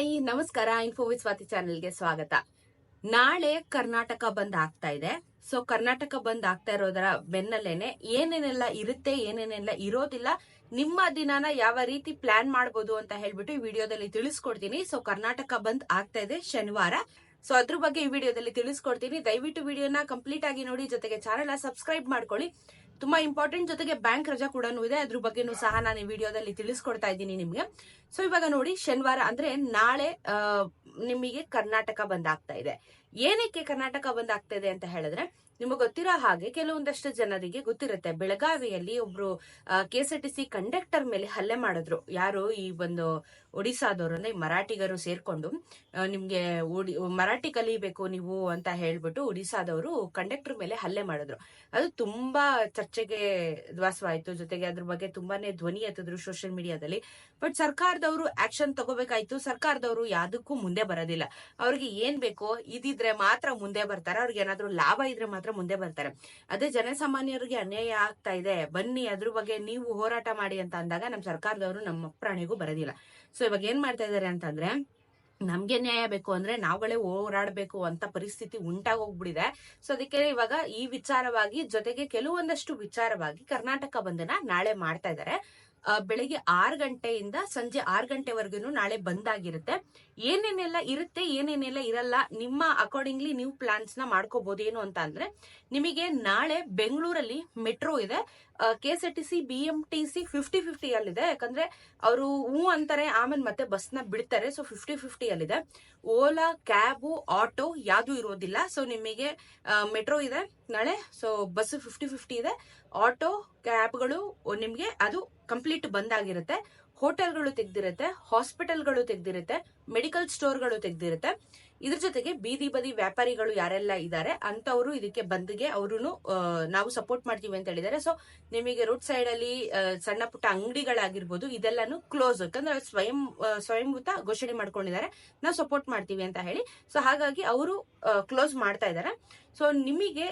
Hi, ನಮಸ್ಕಾರ. Info with Swati ಚಾನೆಲ್ಗೆ ಸ್ವಾಗತ. ನಾಳೆ ಕರ್ನಾಟಕ ಬಂದ್ ಆಗ್ತಾ ಇದೆ. ಸೊ ಕರ್ನಾಟಕ ಬಂದ್ ಆಗ್ತಾ ಇರೋದರ ಬೆನ್ನಲ್ಲೇನೆ ಏನೇನೆಲ್ಲ ಇರುತ್ತೆ, ಏನೇನೆಲ್ಲ ಇರೋದಿಲ್ಲ, ನಿಮ್ಮ ದಿನಾನ ಯಾವ ರೀತಿ ಪ್ಲಾನ್ ಮಾಡಬಹುದು ಅಂತ ಹೇಳ್ಬಿಟ್ಟು ಈ ವಿಡಿಯೋದಲ್ಲಿ ತಿಳಿಸ್ಕೊಡ್ತೀನಿ. ಸೊ ಕರ್ನಾಟಕ ಬಂದ್ ಆಗ್ತಾ ಇದೆ ಶನಿವಾರ. ಸೊ ಅದ್ರ ಬಗ್ಗೆ ಈ ವಿಡಿಯೋದಲ್ಲಿ ತಿಳಿಸ್ಕೊಡ್ತೀನಿ. ದಯವಿಟ್ಟು ವಿಡಿಯೋನ ಕಂಪ್ಲೀಟ್ ಆಗಿ ನೋಡಿ. ಜೊತೆಗೆ ಚಾನೆಲ್ ಸಬ್ಸ್ಕ್ರೈಬ್ ಮಾಡ್ಕೊಳ್ಳಿ. ತುಂಬಾ ಇಂಪಾರ್ಟೆಂಟ್ ಜೊತೆಗೆ ಬ್ಯಾಂಕ್ ರಜಾ ಕೂಡ ಇದೆ. ಅದ್ರ ಬಗ್ಗೆನೂ ಸಹ ನಾನು ಈ ವಿಡಿಯೋದಲ್ಲಿ ತಿಳಿಸ್ಕೊಡ್ತಾ ಇದ್ದೀನಿ ನಿಮ್ಗೆ. ಸೊ ಇವಾಗ ನೋಡಿ, ಶನಿವಾರ ಅಂದ್ರೆ ನಾಳೆ ನಿಮಗೆ ಕರ್ನಾಟಕ ಬಂದ್ ಆಗ್ತಾ ಇದೆ. ಏನಕ್ಕೆ ಕರ್ನಾಟಕ ಬಂದ್ ಆಗ್ತಾ ಇದೆ ಅಂತ ಹೇಳಿದ್ರೆ ನಿಮಗೆ ಗೊತ್ತಿರೋ ಹಾಗೆ ಕೆಲವೊಂದಷ್ಟು ಜನರಿಗೆ ಗೊತ್ತಿರುತ್ತೆ. ಬೆಳಗಾವಿಯಲ್ಲಿ ಒಬ್ರು K S R T C conductor ಮೇಲೆ ಹಲ್ಲೆ ಮಾಡಿದ್ರು. ಯಾರು ಈ ಒಂದು ಒಡಿಸಾದವರು ಅಂದ್ರೆ ಮರಾಠಿಗರು ಸೇರ್ಕೊಂಡು ನಿಮ್ಗೆ ಓಡಿ ಮರಾಠಿ ಕಲಿಬೇಕು ನೀವು ಅಂತ ಹೇಳ್ಬಿಟ್ಟು ಒಡಿಸಾದವರು ಕಂಡಕ್ಟರ್ ಮೇಲೆ ಹಲ್ಲೆ ಮಾಡಿದ್ರು. ಅದು ತುಂಬಾ ಚರ್ಚೆಗೆ ದ್ವಾಸವಾಯ್ತು. ಜೊತೆಗೆ ಅದ್ರ ಬಗ್ಗೆ ತುಂಬಾನೇ ಧ್ವನಿ ಎತ್ತಿದ್ರು ಸೋಷಿಯಲ್ ಮೀಡಿಯಾದಲ್ಲಿ ಬಟ್ ಸರ್ಕಾರದವರು ಆಕ್ಷನ್ ತಗೋಬೇಕಾಯ್ತು. ಸರ್ಕಾರದವರು ಯಾವುದಕ್ಕೂ ಮುಂದೆ ಬರೋದಿಲ್ಲ. ಅವ್ರಿಗೆ ಏನ್ ಬೇಕೋ ಇದಿದ್ರೆ ಮಾತ್ರ ಮುಂದೆ ಬರ್ತಾರೆ. ಅವ್ರಿಗೆ ಏನಾದ್ರೂ ಲಾಭ ಇದ್ರೆ ಮಾತ್ರ ಮುಂದೆ ಬರ್ತಾರೆ ಅದೇ ಜನಸಾಮಾನ್ಯರಿಗೆ ಅನ್ಯಾಯ ಆಗ್ತಾ ಇದೆ. ಬನ್ನಿ, ಅದ್ರ ಬಗ್ಗೆ ನೀವು ಹೋರಾಟ ಮಾಡಿ ಅಂತ ಅಂದಾಗ ನಮ್ಮ ಸರ್ಕಾರದವರು ನಮ್ಮ ಪ್ರಾಣಿಗೂ ಬರೋದಿಲ್ಲ. ಸೊ ಇವಾಗ ಏನ್ ಮಾಡ್ತಾ ಇದಾರೆ ಅಂತಂದ್ರೆ, ನಮ್ಗೆ ನ್ಯಾಯ ಬೇಕು ಅಂದ್ರೆ ನಾವುಗಳೇ ಹೋರಾಡಬೇಕು ಅಂತ ಪರಿಸ್ಥಿತಿ ಉಂಟಾಗೋಗ್ಬಿಟ್ಟಿದೆ ಸೊ ಅದಕ್ಕೆ ಇವಾಗ ಈ ವಿಚಾರವಾಗಿ ಜೊತೆಗೆ ಕೆಲವೊಂದಷ್ಟು ವಿಚಾರವಾಗಿ ಕರ್ನಾಟಕ ಬಂದನ ನಾಳೆ ಮಾಡ್ತಾ ಇದ್ದಾರೆ. ಬೆಳಿಗ್ಗೆ ಆರು ಗಂಟೆಯಿಂದ ಸಂಜೆ ಆರು ಗಂಟೆವರೆಗೂ ನಾಳೆ ಬಂದ್ ಆಗಿರುತ್ತೆ ಏನೇನೆಲ್ಲ ಇರುತ್ತೆ, ಏನೇನೆಲ್ಲ ಇರಲ್ಲ, ನಿಮ್ಮ ಅಕಾರ್ಡಿಂಗ್ಲಿ ನೀವು ಪ್ಲಾನ್ಸ್ನ ಮಾಡ್ಕೋಬಹುದು ಏನು ಅಂತ ಅಂದ್ರೆ, ನಿಮಗೆ ನಾಳೆ ಬೆಂಗಳೂರಲ್ಲಿ ಮೆಟ್ರೋ ಇದೆ. K S R T C B M T C fifty fifty ಅಲ್ಲಿದೆ. ಯಾಕಂದ್ರೆ ಅವರು ಹೂ ಅಂತಾರೆ, ಆಮೇಲೆ ಮತ್ತೆ ಬಸ್ನ ಬಿಡ್ತಾರೆ. ಸೊ ಫಿಫ್ಟಿ ಫಿಫ್ಟಿ ಅಲ್ಲಿದೆ. ಓಲಾ ಕ್ಯಾಬು ಆಟೋ ಯಾವ್ದು ಇರೋದಿಲ್ಲ. ಸೊ ನಿಮಗೆ ಮೆಟ್ರೋ ಇದೆ ನಾಳೆ. ಸೊ ಬಸ್ ಫಿಫ್ಟಿ ಫಿಫ್ಟಿ ಇದೆ. ಆಟೋ ಕ್ಯಾಬ್ಗಳು ನಿಮಗೆ ಅದು ಕಂಪ್ಲೀಟ್ ಬಂದ್ ಆಗಿರುತ್ತೆ ಹೋಟೆಲ್ಗಳು ತೆಗ್ದಿರುತ್ತೆ ಹಾಸ್ಪಿಟಲ್ಗಳು ತೆಗ್ದಿರುತ್ತೆ. ಮೆಡಿಕಲ್ ಸ್ಟೋರ್ಗಳು ತೆಗೆದಿರುತ್ತೆ. ಇದ್ರ ಜೊತೆಗೆ ಬೀದಿ ಬದಿ ವ್ಯಾಪಾರಿಗಳು ಯಾರೆಲ್ಲ ಇದ್ದಾರೆ ಅಂತವರು ಇದಕ್ಕೆ ಬಂದ್ಗೆ ಅವರು ನಾವು ಸಪೋರ್ಟ್ ಮಾಡ್ತೀವಿ ಅಂತ ಹೇಳಿದ್ದಾರೆ. ಸೊ, ನಿಮಗೆ ರೋಡ್ ಸೈಡ್ ಅಲ್ಲಿ ಸಣ್ಣ ಪುಟ್ಟ ಅಂಗಡಿಗಳಾಗಿರ್ಬೋದು, ಇದೆಲ್ಲಾನು ಕ್ಲೋಸ್ ಯಾಕಂದ್ರೆ ಸ್ವಯಂ ಸ್ವಯಂಭೂತ ಘೋಷಣೆ ಮಾಡ್ಕೊಂಡಿದ್ದಾರೆ. ನಾವು ಸಪೋರ್ಟ್ ಮಾಡ್ತೀವಿ ಅಂತ ಹೇಳಿ. ಸೊ, ಹಾಗಾಗಿ ಅವರು ಕ್ಲೋಸ್ ಮಾಡ್ತಾ ಇದ್ದಾರೆ. ಸೊ, ನಿಮಗೆ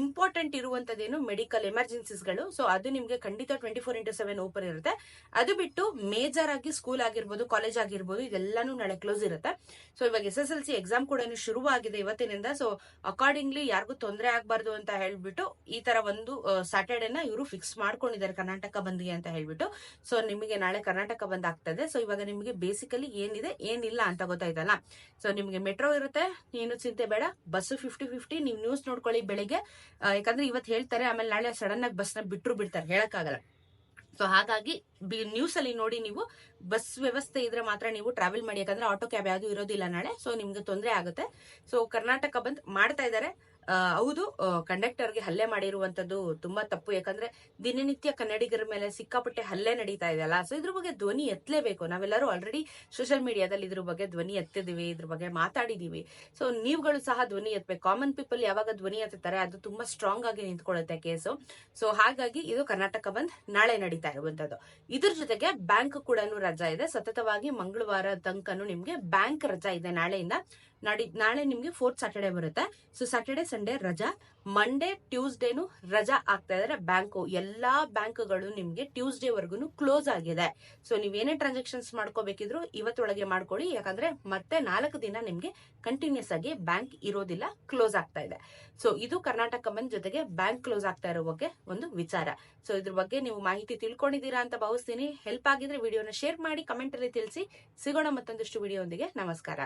ಇಂಪಾರ್ಟೆಂಟ್ ಇರುವಂತದ್ದೇನು ಮೆಡಿಕಲ್ ಎಮರ್ಜೆನ್ಸೀಸ್ಗಳು? ಸೊ, ಅದು ನಿಮಗೆ ಖಂಡಿತ twenty four into seven open ಇರುತ್ತೆ. ಅದು ಬಿಟ್ಟು ಮೇಜರ್ ಆಗಿ ಸ್ಕೂಲ್ ಆಗಿರ್ಬೋದು, ಕಾಲೇಜ್ ಆಗಿರ್ಬೋದು, ಇದೆಲ್ಲಾನು ನಾಳೆ ಕ್ಲೋಸ್ ಇರುತ್ತೆ. ಸೊ ಇವಾಗ S S L C exam ಕೂಡ ಶುರುವಾಗಿದೆ ಇವತ್ತಿನಿಂದ. ಸೊ ಅಕಾರ್ಡಿಂಗ್ಲಿ ಯಾರಿಗೂ ತೊಂದರೆ ಆಗಬಾರ್ದು ಅಂತ ಹೇಳ್ಬಿಟ್ಟು ಈ ತರ ಒಂದು ಸ್ಯಾಟರ್ಡೇನ ಇವರು ಫಿಕ್ಸ್ ಮಾಡ್ಕೊಂಡಿದ್ದಾರೆ ಕರ್ನಾಟಕ ಬಂದ್ಗೆ ಅಂತ ಹೇಳ್ಬಿಟ್ಟು. ಸೊ ನಿಮಗೆ ನಾಳೆ ಕರ್ನಾಟಕ ಬಂದ್ ಆಗ್ತದೆ ಸೊ ಇವಾಗ ನಿಮಗೆ ಬೇಸಿಕಲಿ ಏನಿದೆ, ಏನಿಲ್ಲ ಅಂತ ಗೊತ್ತಾಯ್ತಲ್ಲ. ಸೊ ನಿಮಗೆ ಮೆಟ್ರೋ ಇರುತ್ತೆ. ಏನು ಚಿಂತೆ ಬೇಡ. ಬಸ್ ಫಿಫ್ಟಿ ಫಿಫ್ಟಿ ನೀವು ನ್ಯೂಸ್ ನೋಡ್ಕೊಳ್ಳಿ ಬೆಳಿಗ್ಗೆ. ಯಾಕಂದ್ರೆ ಇವತ್ತು ಹೇಳ್ತಾರೆ, ಆಮೇಲೆ ನಾಳೆ ಸಡನ್ ಆಗಿ ಬಸ್ನ ಬಿಟ್ಟರು ಬಿಡ್ತಾರೆ. ಹೇಳಕ್ಕಾಗಲ್ಲ. ಸೊ ಹಾಗಾಗಿ ನ್ಯೂಸ್ ಅಲ್ಲಿ ನೋಡಿ ನೀವು ಬಸ್ ವ್ಯವಸ್ಥೆ ಇದ್ರೆ ಮಾತ್ರ ನೀವು ಟ್ರಾವೆಲ್ ಮಾಡಿ, ಯಾಕಂದ್ರೆ ಆಟೋ ಕ್ಯಾಬ್ ಯಾವ್ದು ಇರೋದಿಲ್ಲ ನಾಳೆ ಸೊ ನಿಮ್ಗೆ ತೊಂದರೆ ಆಗುತ್ತೆ. ಸೊ ಕರ್ನಾಟಕ ಬಂದ್ ಮಾಡ್ತಾ ಇದ್ದಾರೆ. ಹೌದು ಕಂಡಕ್ಟರ್ಗೆ ಹಲ್ಲೆ ಮಾಡಿರುವಂತದ್ದು ತುಂಬಾ ತಪ್ಪು. ಯಾಕಂದ್ರೆ ದಿನನಿತ್ಯ ಕನ್ನಡಿಗರ ಮೇಲೆ ಸಿಕ್ಕಾಪಟ್ಟೆ ಹಲ್ಲೆ ನಡೀತಾ ಇದೆಯಲ್ಲ ಸೊ ಇದ್ರ ಬಗ್ಗೆ ಧ್ವನಿ ಎತ್ತಲೇಬೇಕು. ನಾವೆಲ್ಲರೂ ಆಲ್ರೆಡಿ ಸೋಷಿಯಲ್ ಮೀಡಿಯಾದಲ್ಲಿ ಇದ್ರ ಬಗ್ಗೆ ಧ್ವನಿ ಎತ್ತಿದೀವಿ ಇದ್ರ ಬಗ್ಗೆ ಮಾತಾಡಿದೀವಿ ಸೊ ನೀವುಗಳು ಸಹ ಧ್ವನಿ ಎತ್ತಬೇಕು. ಕಾಮನ್ ಪೀಪಲ್ ಯಾವಾಗ ಧ್ವನಿ ಎತ್ತಾರೆ ಅದು ತುಂಬಾ ಸ್ಟ್ರಾಂಗ್ ಆಗಿ ನಿಂತ್ಕೊಳ್ಳುತ್ತೆ ಕೇಸು ಸೊ ಹಾಗಾಗಿ ಇದು ಕರ್ನಾಟಕ ಬಂದ್ ನಾಳೆ ನಡೀತಾ ಇರುವಂತದ್ದು. ಇದ್ರ ಜೊತೆಗೆ ಬ್ಯಾಂಕ್ ಕೂಡ ರಜಾ ಇದೆ. ಸತತವಾಗಿ ಮಂಗಳವಾರ ತಂಕನು ನಿಮ್ಗೆ ಬ್ಯಾಂಕ್ ರಜಾ ಇದೆ ನಾಳೆಯಿಂದ. ನಾಡಿ, ನಾಳೆ ನಿಮ್ಗೆ ಫೋರ್ತ್ ಸಾಟರ್ಡೆ ಬರುತ್ತೆ. ಸೊ ಸ್ಯಾಟರ್ಡೆ ಸಂಡೇ ರಜಾ. ಮಂಡೇ ಟ್ಯೂಸ್ಡೇನು ರಜಾ ಆಗ್ತಾ ಇದ್ರೆ. ಬ್ಯಾಂಕು ಎಲ್ಲಾ ಬ್ಯಾಂಕ್ಗಳು ನಿಮ್ಗೆ ಟ್ಯೂಸ್ಡೇ ವರ್ಗುನು ಕ್ಲೋಸ್ ಆಗಿದೆ. ಸೊ ನೀವೇನೇ ಟ್ರಾನ್ಸಾಕ್ಷನ್ಸ್ ಮಾಡ್ಕೋಬೇಕಿದ್ರು ಇವತ್ತೊಳಗೆ ಮಾಡ್ಕೊಳ್ಳಿ. ಯಾಕಂದ್ರೆ ಮತ್ತೆ ನಾಲ್ಕು ದಿನ ನಿಮ್ಗೆ ಕಂಟಿನ್ಯೂಸ್ ಆಗಿ ಬ್ಯಾಂಕ್ ಇರೋದಿಲ್ಲ ಕ್ಲೋಸ್ ಆಗ್ತಾ ಇದೆ. ಸೊ ಇದು ಕರ್ನಾಟಕ ಬಂದ್ ಜೊತೆಗೆ ಬ್ಯಾಂಕ್ ಕ್ಲೋಸ್ ಆಗ್ತಾ ಇರೋ ಬಗ್ಗೆ ಒಂದು ವಿಚಾರ. ಸೊ ಇದ್ರ ಬಗ್ಗೆ ನೀವು ಮಾಹಿತಿ ತಿಳ್ಕೊಂಡಿದ್ದೀರಾ ಅಂತ ಭಾವಿಸ್ತೀನಿ. ಹೆಲ್ಪ್ ಆಗಿದ್ರೆ ವಿಡಿಯೋನ ಶೇರ್ ಮಾಡಿ ಕಮೆಂಟ್ ಅಲ್ಲಿ ತಿಳಿಸಿ. ಸಿಗೋಣ ಮತ್ತೊಂದಿಷ್ಟು ವಿಡಿಯೋಂದಿಗೆ ನಮಸ್ಕಾರ.